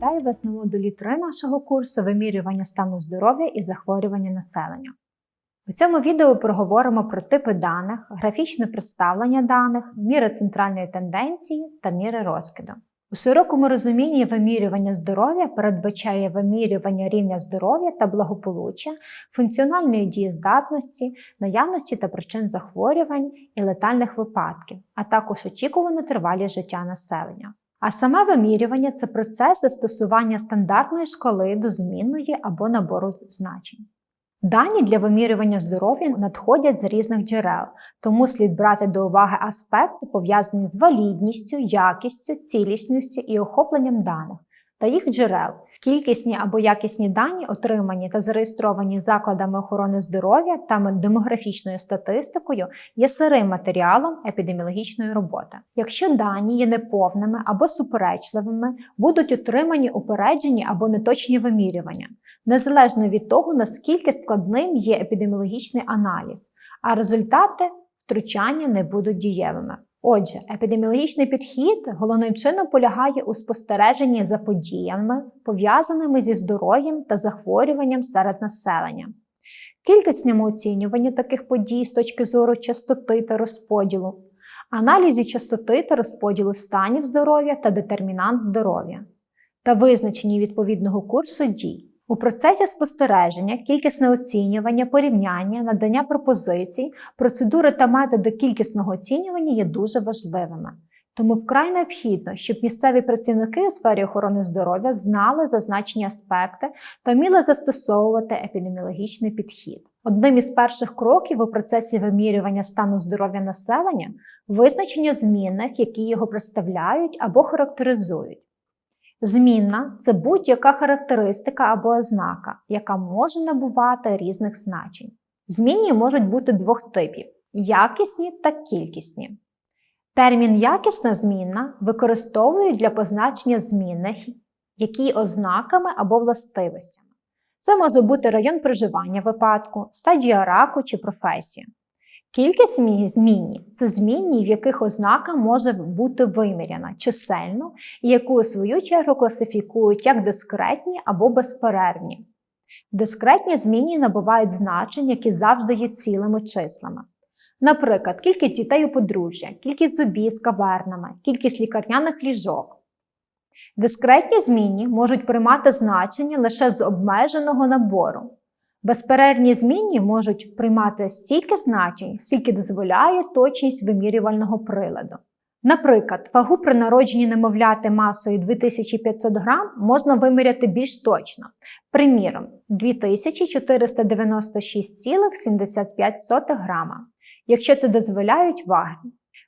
Вітаю вас на модулі 3 нашого курсу вимірювання стану здоров'я і захворювання населення. У цьому відео проговоримо про типи даних, графічне представлення даних, міри центральної тенденції та міри розкиду. У широкому розумінні вимірювання здоров'я передбачає вимірювання рівня здоров'я та благополуччя, функціональної дієздатності, наявності та причин захворювань і летальних випадків, а також очікувану тривалість життя населення. А саме вимірювання це процес застосування стандартної шкали до змінної або набору значень. Дані для вимірювання здоров'я надходять з різних джерел, тому слід брати до уваги аспекти, пов'язані з валідністю, якістю, цілісністю і охопленням даних та їх джерел. Кількісні або якісні дані, отримані та зареєстровані закладами охорони здоров'я та демографічною статистикою, є сирим матеріалом епідеміологічної роботи. Якщо дані є неповними або суперечливими, будуть отримані упереджені або неточні вимірювання, незалежно від того, наскільки складним є епідеміологічний аналіз, а результати втручання не будуть дієвими. Отже, епідеміологічний підхід головним чином полягає у спостереженні за подіями, пов'язаними зі здоров'ям та захворюванням серед населення. Кількісному оцінюванні таких подій з точки зору частоти та розподілу, аналізі частоти та розподілу станів здоров'я та детермінант здоров'я, та визначенні відповідного курсу дій. У процесі спостереження, кількісне оцінювання, порівняння, надання пропозицій, процедури та методи кількісного оцінювання є дуже важливими. Тому вкрай необхідно, щоб місцеві працівники у сфері охорони здоров'я знали зазначені аспекти та вміли застосовувати епідеміологічний підхід. Одним із перших кроків у процесі вимірювання стану здоров'я населення визначення змінних, які його представляють або характеризують. Змінна це будь-яка характеристика або ознака, яка може набувати різних значень. Змінні можуть бути двох типів якісні та кількісні. Термін якісна змінна використовують для позначення змінних, які ознаками або властивостями. Це може бути район проживання випадку, стадія раку чи професія. Кількість змінні це змінні, в яких ознака може бути виміряна чисельно і яку у свою чергу класифікують як дискретні або безперервні. Дискретні змінні набувають значень, які завжди є цілими числами. Наприклад, кількість дітей у подружжя, кількість зубів з кавернами, кількість лікарняних ліжок. Дискретні змінні можуть приймати значення лише з обмеженого набору. Безперервні змінні можуть приймати стільки значень, скільки дозволяє точність вимірювального приладу. Наприклад, вагу при народженні немовляти масою 2500 грам можна виміряти більш точно. Приміром, 2496,75 грама, якщо це дозволяють ваги.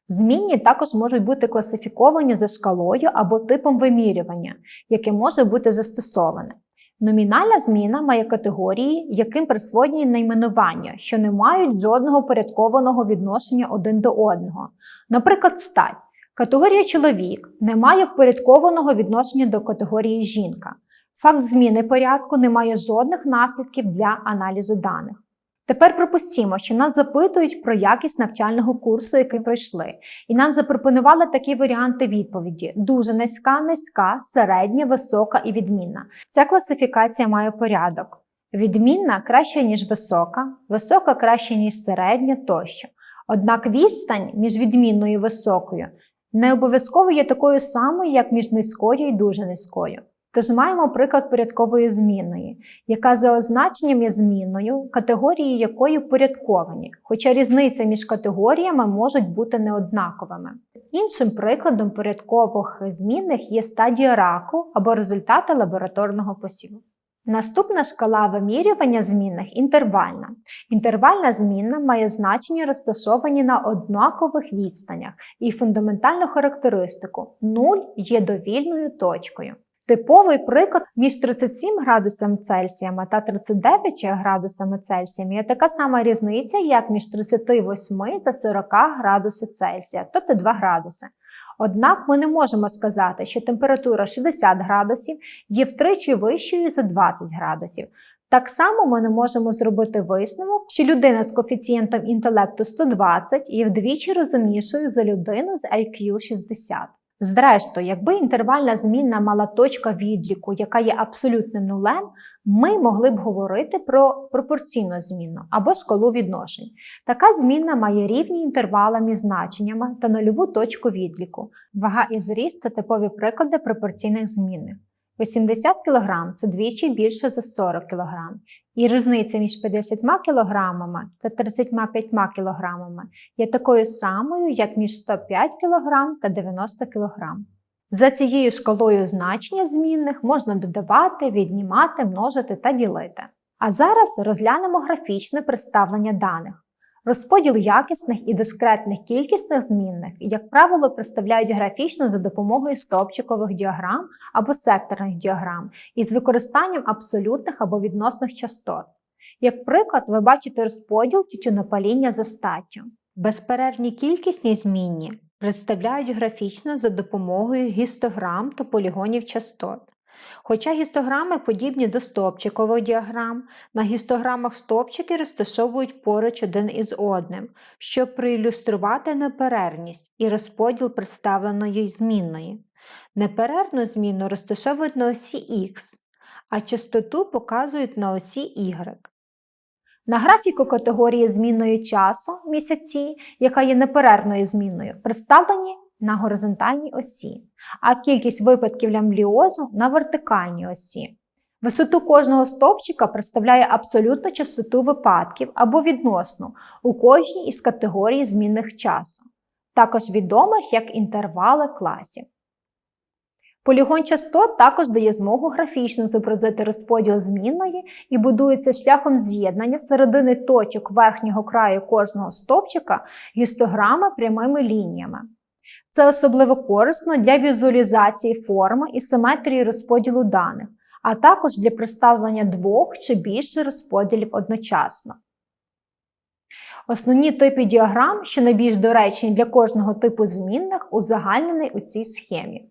Змінні також можуть бути класифіковані за шкалою або типом вимірювання, яке може бути застосоване. Номінальна зміна має категорії, яким присвоєні найменування, що не мають жодного порядкованого відношення один до одного. Наприклад, стать. Категорія чоловік не має впорядкованого відношення до категорії жінка. Факт зміни порядку не має жодних наслідків для аналізу даних. Тепер припустімо, що нас запитують про якість навчального курсу, який пройшли, і нам запропонували такі варіанти відповіді: дуже низька, низька, середня, висока і відмінна. Ця класифікація має порядок. Відмінна краще, ніж висока, висока краще, ніж середня тощо. Однак відстань між відмінною і високою не обов'язково є такою самою, як між низькою і дуже низькою. Тож маємо приклад порядкової змінної, яка за означенням є змінною, категорії якої порядковані, хоча різниця між категоріями можуть бути неоднаковими. Іншим прикладом порядкових змінних є стадія раку або результати лабораторного посіву. Наступна шкала вимірювання змінних інтервальна. Інтервальна змінна має значення розташовані на однакових відстанях і фундаментальну характеристику 0 є довільною точкою. Типовий приклад між 37 градусами Цельсія та 39 градусами Цельсія є така сама різниця, як між 38 та 40 градусів Цельсія, тобто 2 градуси. Однак ми не можемо сказати, що температура 60 градусів є втричі вищою за 20 градусів. Так само ми не можемо зробити висновок, що людина з коефіцієнтом інтелекту 120 є вдвічі розумнішою за людину з IQ 60. Зрештою, якби інтервальна змінна мала точка відліку, яка є абсолютним нулем, ми могли б говорити про пропорційну змінну або шкалу відношень. Така змінна має рівні інтервалами значеннями та нульову точку відліку. Вага і зріст це типові приклади пропорційних змінних. 80 кг це двічі більше за 40 кг, і різниця між 50 кг та 35 кг є такою самою, як між 105 кг та 90 кг. За цією шкалою значення змінних можна додавати, віднімати, множити та ділити. А зараз розглянемо графічне представлення даних. Розподіл якісних і дискретних кількісних змінних, як правило, представляють графічно за допомогою стовпчикових діаграм або секторних діаграм із використанням абсолютних або відносних частот. Як приклад, ви бачите розподіл тютюнопаління за статтю. Безперервні кількісні змінні представляють графічно за допомогою гістограм та полігонів частот. Хоча гістограми подібні до стовпчикових діаграм, на гістограмах стовпчики розташовують поруч один із одним, щоб проілюструвати неперервність і розподіл представленої змінної. Неперервну зміну розташовують на осі Х, а частоту показують на осі Y. На графіку категорії змінної часу місяці, яка є неперервною змінною, представлені на горизонтальній осі, а кількість випадків лямбліозу на вертикальній осі. Висоту кожного стовпчика представляє абсолютну частоту випадків або відносну у кожній із категорій змінних часу, також відомих як інтервали класів. Полігон частот також дає змогу графічно зобразити розподіл змінної і будується шляхом з'єднання середини точок верхнього краю кожного стовпчика гістограми прямими лініями. Це особливо корисно для візуалізації форми і симетрії розподілу даних, а також для представлення двох чи більше розподілів одночасно. Основні типи діаграм, що найбільш доречні для кожного типу змінних, узагальнений у цій схемі.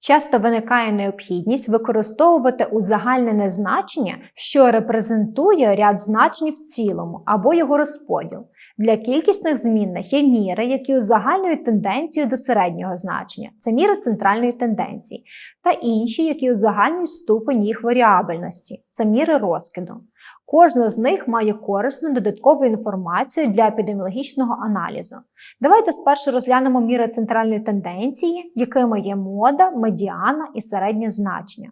Часто виникає необхідність використовувати узагальнене значення, що репрезентує ряд значень в цілому або його розподіл. Для кількісних змінних є міри, які узагальнюють тенденцію до середнього значення, це міри центральної тенденції, та інші, які узагальнюють ступень їх варіабельності, це міри розкиду. Кожна з них має корисну додаткову інформацію для епідеміологічного аналізу. Давайте спершу розглянемо міри центральної тенденції, якими є мода, медіана і середнє значення.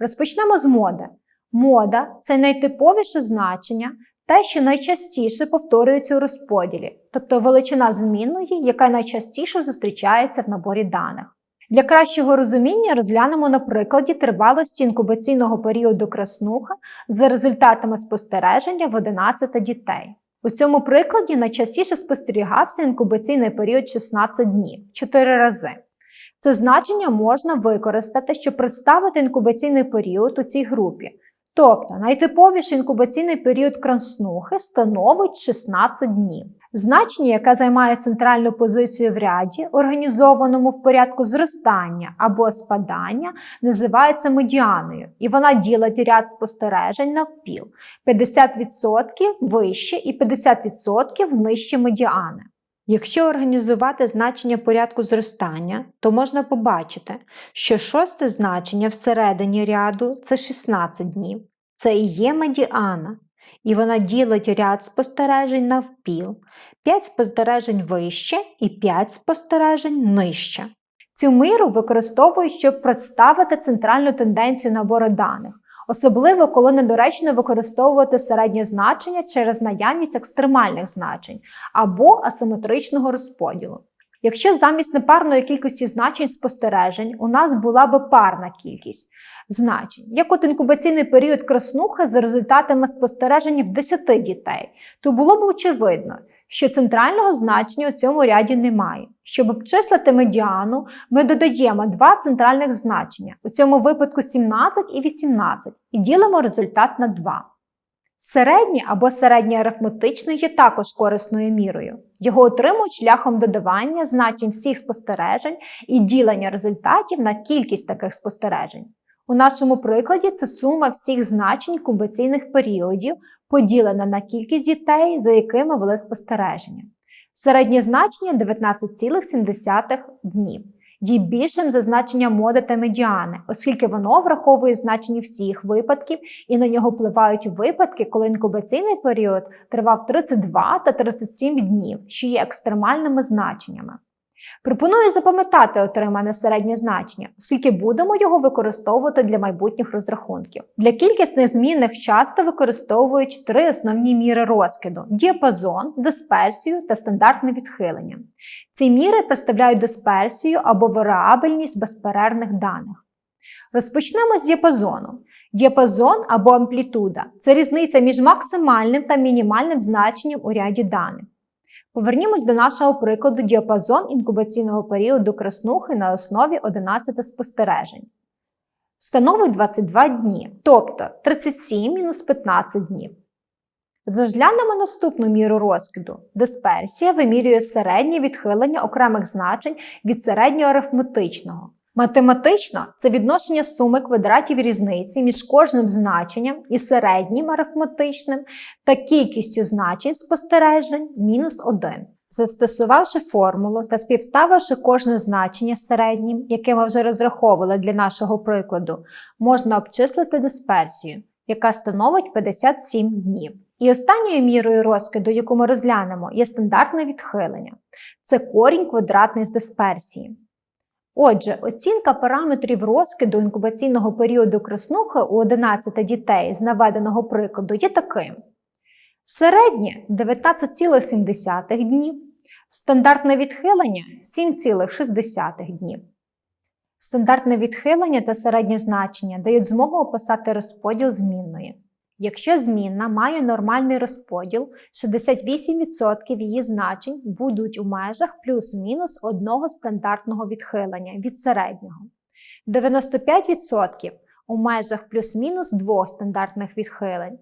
Розпочнемо з моди. Мода це найтиповіше значення, те, що найчастіше повторюється у розподілі, тобто величина змінної, яка найчастіше зустрічається в наборі даних. Для кращого розуміння розглянемо на прикладі тривалості інкубаційного періоду краснуха за результатами спостереження в 11 дітей. У цьому прикладі найчастіше спостерігався інкубаційний період 16 днів 4 рази. Це значення можна використати, щоб представити інкубаційний період у цій групі. Тобто найтиповіший інкубаційний період краснухи становить 16 днів. Значення, яке займає центральну позицію в ряді, організованому в порядку зростання або спадання, називається медіаною, і вона ділить ряд спостережень навпіл: 50% вище і 50% нижче медіани. Якщо організувати значення порядку зростання, то можна побачити, що шосте значення всередині ряду це 16 днів. Це і є медіана, і вона ділить ряд спостережень навпіл, 5 спостережень вище і 5 спостережень нижче. Цю миру використовують, щоб представити центральну тенденцію набору даних, особливо коли недоречно використовувати середнє значення через наявність екстремальних значень або асиметричного розподілу. Якщо замість непарної кількості значень спостережень у нас була би парна кількість значень, як от інкубаційний період краснухи за результатами спостережень в 10 дітей, то було б очевидно, що центрального значення у цьому ряді немає. Щоб обчислити медіану, ми додаємо два центральних значення, у цьому випадку 17 і 18, і ділимо результат на 2. Середнє або середнє арифметичне є також корисною мірою. Його отримують шляхом додавання значень всіх спостережень і ділення результатів на кількість таких спостережень. У нашому прикладі це сума всіх значень кубаційних періодів, поділена на кількість дітей, за якими вели спостереження. Середнє значення 19,7 днів. є більшим за значення моди та медіани, оскільки воно враховує значення всіх випадків і на нього впливають випадки, коли інкубаційний період тривав 32 та 37 днів, що є екстремальними значеннями. Пропоную запам'ятати отримане середнє значення, оскільки будемо його використовувати для майбутніх розрахунків. Для кількісних змінних часто використовують три основні міри розкиду: діапазон, дисперсію та стандартне відхилення. Ці міри представляють дисперсію або варіабельність безперервних даних. Розпочнемо з діапазону. Діапазон або амплітуда це різниця між максимальним та мінімальним значенням у ряді даних. Повернімось до нашого прикладу діапазон інкубаційного періоду краснухи на основі 11 спостережень. Становить 22 дні, тобто 37 мінус 15 днів. Розглянемо наступну міру розкиду. Дисперсія вимірює середнє відхилення окремих значень від середнього арифметичного. Математично це відношення суми квадратів різниці між кожним значенням і середнім арифметичним та кількістю значень спостережень мінус 1. Застосувавши формулу та співставивши кожне значення середнім, яке ми вже розраховували для нашого прикладу, можна обчислити дисперсію, яка становить 57 днів. І останньою мірою розкиду, яку ми розглянемо, є стандартне відхилення. Це корінь квадратний з дисперсії. Отже, оцінка параметрів розкиду інкубаційного періоду краснухи у 11 дітей з наведеного прикладу є таким: середнє 19,7 днів, стандартне відхилення 7,6 днів. Стандартне відхилення та середнє значення дають змогу описати розподіл змінної. Якщо змінна має нормальний розподіл, 68% її значень будуть у межах плюс-мінус одного стандартного відхилення від середнього, 95% у межах плюс-мінус двох стандартних відхилень,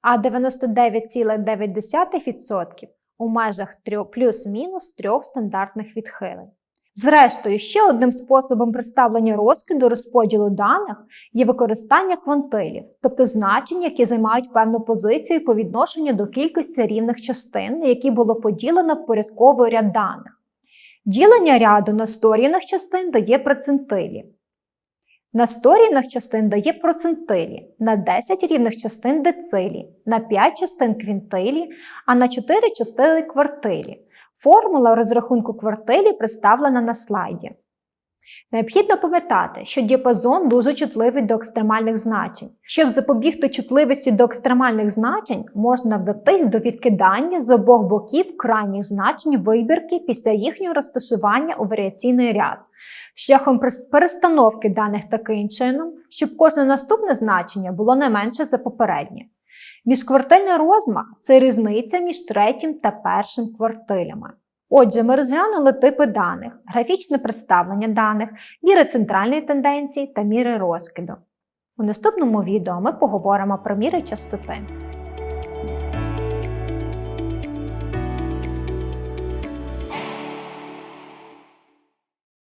а 99,9% у межах плюс-мінус трьох стандартних відхилень. Зрештою, ще одним способом представлення розкиду розподілу даних є використання квантилів, тобто значень, які займають певну позицію по відношенню до кількості рівних частин, які було поділено в порядковий ряд даних. Ділення ряду на 100 рівних частин дає процентилі. На 100 рівних частин дає процентилі, на 10 рівних частин децилі, на 5 частин квінтилі, а на 4 частини квартилі. Формула розрахунку квартилі представлена на слайді. Необхідно пам'ятати, що діапазон дуже чутливий до екстремальних значень. Щоб запобігти чутливості до екстремальних значень, можна вдатись до відкидання з обох боків крайніх значень вибірки після їхнього розташування у варіаційний ряд, шляхом перестановки даних таким чином, щоб кожне наступне значення було не менше за попереднє. Міжквартильний розмах це різниця між третім та першим квартилями. Отже, ми розглянули типи даних, графічне представлення даних, міри центральної тенденції та міри розкиду. У наступному відео ми поговоримо про міри частоти.